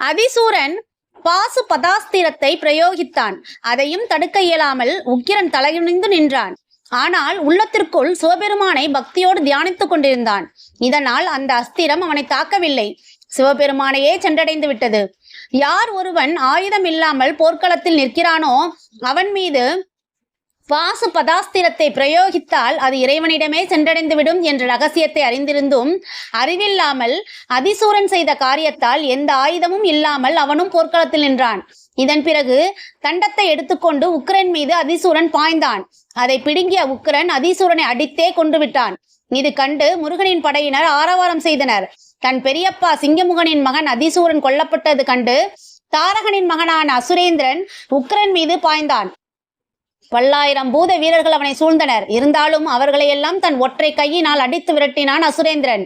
அதிசூரன் பாசு பதாஸ்திரத்தை பிரயோகித்தான். அதையும் தடுக்க இயலாமல் உக்கிரன் தலையுணிந்து நின்றான். ஆனால் உள்ளத்திற்குள் சிவபெருமானை பக்தியோடு தியானித்துக் கொண்டிருந்தான். இதனால் அந்த அஸ்திரம் அவனை தாக்கவில்லை. சிவபெருமானையே சென்றடைந்து விட்டது. யார் ஒருவன் ஆயுதம் இல்லாமல் போர்க்களத்தில் நிற்கிறானோ அவன் மீது பாசு பதாஸ்திரத்தை பிரயோகித்தால் அது இறைவனிடமே சென்றடைந்துவிடும் என்ற ரகசியத்தை அறிந்திருந்தும் அறிவில்லாமல் அதிசூரன் செய்த காரியத்தால் எந்த ஆயுதமும் இல்லாமல் அவனும் போர்க்களத்தில் நின்றான். இதன் பிறகு தண்டத்தை எடுத்துக்கொண்டு உக்ரன் மீது அதிசூரன் பாய்ந்தான். அதை பிடுங்கிய உக்ரன் அதிசூரனை அடித்தே கொண்டு விட்டான் இது கண்டு முருகனின் படையினர் ஆரவாரம் செய்தனர். தன் பெரியப்பா சிங்கமுகனின் மகன் அதிசூரன் கொல்லப்பட்டது கண்டு தாரகனின் மகனான அசுரேந்திரன் உக்ரன் மீது பாய்ந்தான். பல்லாயிரம் பூத வீரர்கள் அவனை சூழ்ந்தனர். இருந்தாலும் அவர்களை எல்லாம் தன் ஒற்றை கையினால் அடித்து விரட்டினான் அசுரேந்திரன்.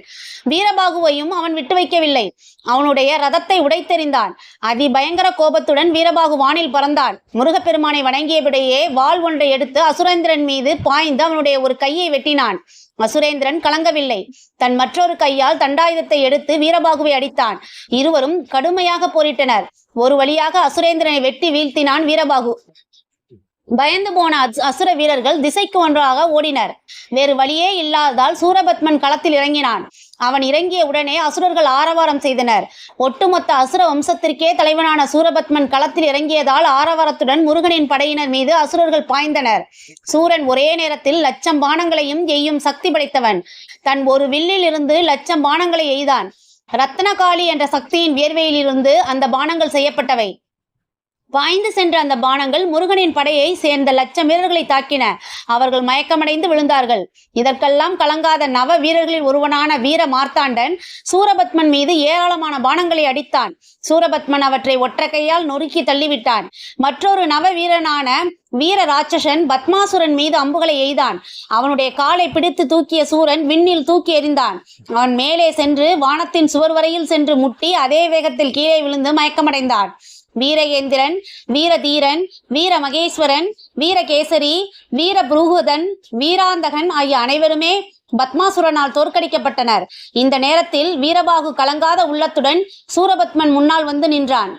வீரபாகுவையும் அவன் விட்டு வைக்கவில்லை. அவனுடைய ரதத்தை உடைத்தெறிந்தான். அதி பயங்கர கோபத்துடன் வீரபாகு வானில் பறந்தான். முருகப்பெருமானை வணங்கியபடியே வாள் ஒன்றை எடுத்து அசுரேந்திரன் மீது பாய்ந்து அவனுடைய ஒரு கையை வெட்டினான். அசுரேந்திரன் கலங்கவில்லை. தன் மற்றொரு கையால் தண்டாயுதத்தை எடுத்து வீரபாகுவை அடித்தான். இருவரும் கடுமையாக போரிட்டனர். ஒரு வழியாக அசுரேந்திரனை வெட்டி வீழ்த்தினான் வீரபாகு. பயந்து போன அஸ்- அசுர வீரர்கள் திசைக்கு ஒன்றாக ஓடினர். வேறு வழியே இல்லாததால் சூரபத்மன் களத்தில் இறங்கினான். அவன் இறங்கிய உடனே அசுரர்கள் ஆரவாரம் செய்தனர். ஒட்டுமொத்த அசுர வம்சத்திற்கே தலைவனான சூரபத்மன் களத்தில் இறங்கியதால் ஆரவாரத்துடன் முருகனின் படையினர் மீது அசுரர்கள் பாய்ந்தனர். சூரன் ஒரே நேரத்தில் லட்சம் பானங்களையும் எய்யும் சக்தி படைத்தவன். தன் ஒரு வில்லில் இருந்து லட்சம் பானங்களை எய்தான். ரத்னகாளி என்ற சக்தியின் வியர்வையிலிருந்து அந்த பானங்கள் செய்யப்பட்டவை. பாய்ந்து சென்ற அந்த பானங்கள் முருகனின் படையை சேர்ந்த லட்சம் வீரர்களை தாக்கின. அவர்கள் மயக்கமடைந்து விழுந்தார்கள். இதற்கெல்லாம் கலங்காத நவ வீரர்களில் ஒருவனான வீர மார்த்தாண்டன் சூரபத்மன் மீது ஏராளமான பானங்களை அடித்தான். சூரபத்மன் அவற்றை ஒற்றை கையால் நொறுக்கி தள்ளிவிட்டான். மற்றொரு நவ வீரனான வீர ராட்சசன் பத்மாசுரன் மீது அம்புகளை எய்தான். அவனுடைய காலை பிடித்து தூக்கிய சூரன் விண்ணில் தூக்கி எறிந்தான். அவன் மேலே சென்று வானத்தின் சுவர் வரையில் சென்று முட்டி அதே வேகத்தில் கீழே விழுந்து மயக்கமடைந்தான். வீரகேந்திரன் வீரதீரன் வீர மகேஸ்வரன் வீரகேசரி வீர புருகுதன் வீராந்தகன் ஆகிய அனைவருமே பத்மாசுரனால் தோற்கடிக்கப்பட்டனர். இந்த நேரத்தில் வீரபாகு கலங்காத உள்ளத்துடன் சூரபத்மன் முன்னால் வந்து நின்றான்.